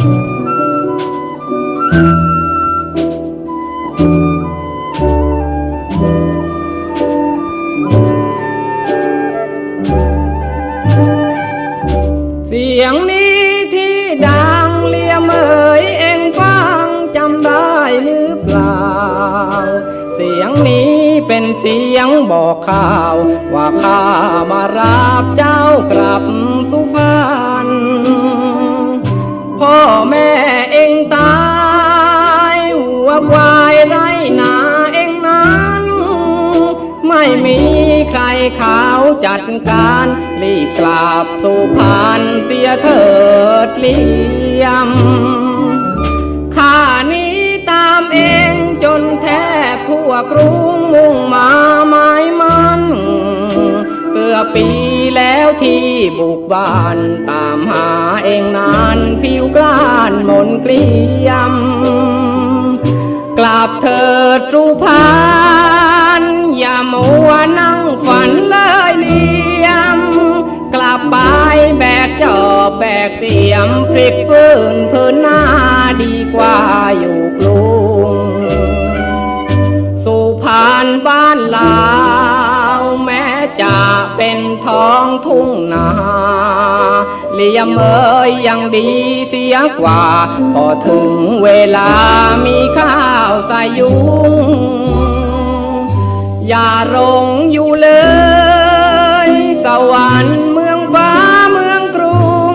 เสียงนี้ที่ดังเลียมเอ่ยเองฟังจำได้หรือเปล่า เสียงนี้เป็นเสียงบอกข่าว ว่าข้ามารับเจ้ากลับ แม่เองตายหัวควายไรนาเองนั้น ไม่มีใครเขาจัดการ รีบกลับสู่พานเสียเถิดเลี่ยมข้านี้ตามเองจนแทบทั่วกรุงมุ่งมาหมายมันเกือปี แล้วที่บุกบ้านตามหาเองนานผิวกล้านมนเกลียม กลับเถิดสุพรรณอย่ามัวนั่งฝันเลยเลี่ยม กลับไปแบกจอบแบกเสียมพลิกฟื้นพื้นหน้าดีกว่าอยู่ เป็นท้องทุ่งนาเลียมเอ้ยยังดีเสียกว่า พอถึงเวลามีข้าวใส่ยุง อย่าลงอยู่เลย สวรรค์เมืองฟ้าเมืองกรุง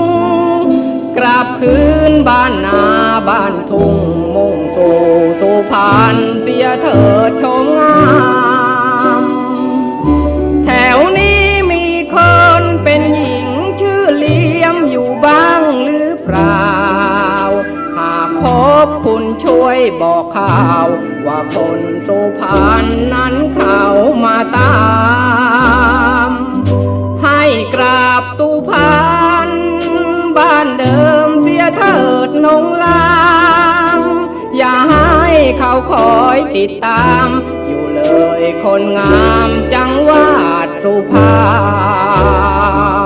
กลับคืนบ้านนาบ้านทุ่งมุ่งสู่สุพรรณเสียเถิด บคุณช่วยบอกข่าว ว่าคนสุพรรณนั้นเขามาตาม ให้กราบสุพรรณบ้านเดิมเสียเถิดนงลาง อย่าให้เขาคอยติดตาม อยู่เลยคนงามจังหวัดสุพรรณ